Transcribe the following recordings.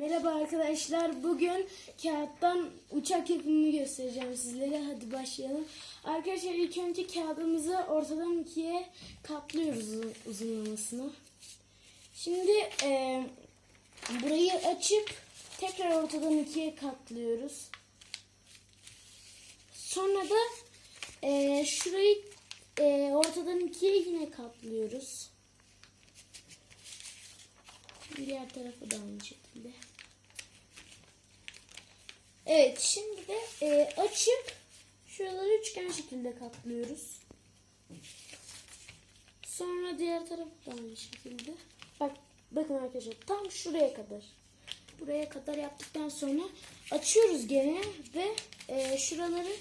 Merhaba arkadaşlar. Bugün kağıttan uçak yapımını göstereceğim sizlere. Hadi başlayalım. Arkadaşlar ilk önce kağıdımızı ortadan ikiye katlıyoruz uzun- uzunlamasını. Şimdi e, burayı açıp tekrar ortadan ikiye katlıyoruz. Sonra da e, şurayı e, ortadan ikiye yine katlıyoruz. Diğer tarafı da aynı şekilde. Evet şimdi de e, açıp şuraları üçgen şekilde katlıyoruz. Sonra diğer tarafı da aynı şekilde. Bak bakın arkadaşlar tam şuraya kadar. Buraya kadar yaptıktan sonra açıyoruz gene ve e, şuraları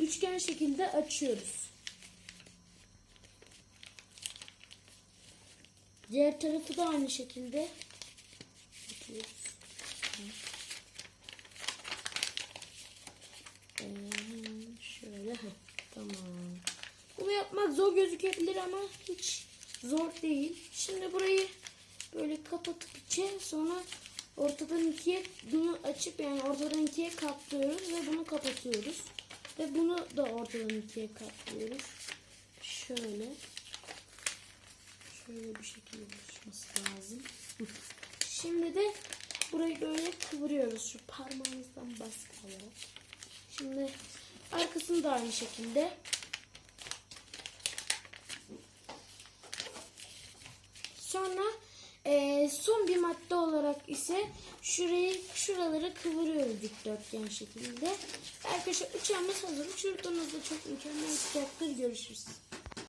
üçgen şekilde açıyoruz. Diğer tarafı da aynı şekilde yapıyoruz. Ee, şöyle heh, tamam. Bunu yapmak zor gözükebilir ama hiç zor değil. Şimdi burayı böyle kapatıp içe sonra ortadan ikiye bunu açıp yani ortadan ikiye katlıyoruz ve bunu kapatıyoruz. Ve bunu da ortadan ikiye katlıyoruz. Şöyle. Şöyle bir şekilde oluşması lazım. Şimdi de burayı böyle kıvırıyoruz şu parmağımızdan baskı alarak. Şimdi arkasını da aynı şekilde. Sonra eee, son bir madde olarak ise şurayı şuraları kıvırıyoruz dikdörtgen şekilde. Arkadaşlar uçağımız hazır. Uçurduğunuzda çok mükemmel olacaktır. Görüşürüz.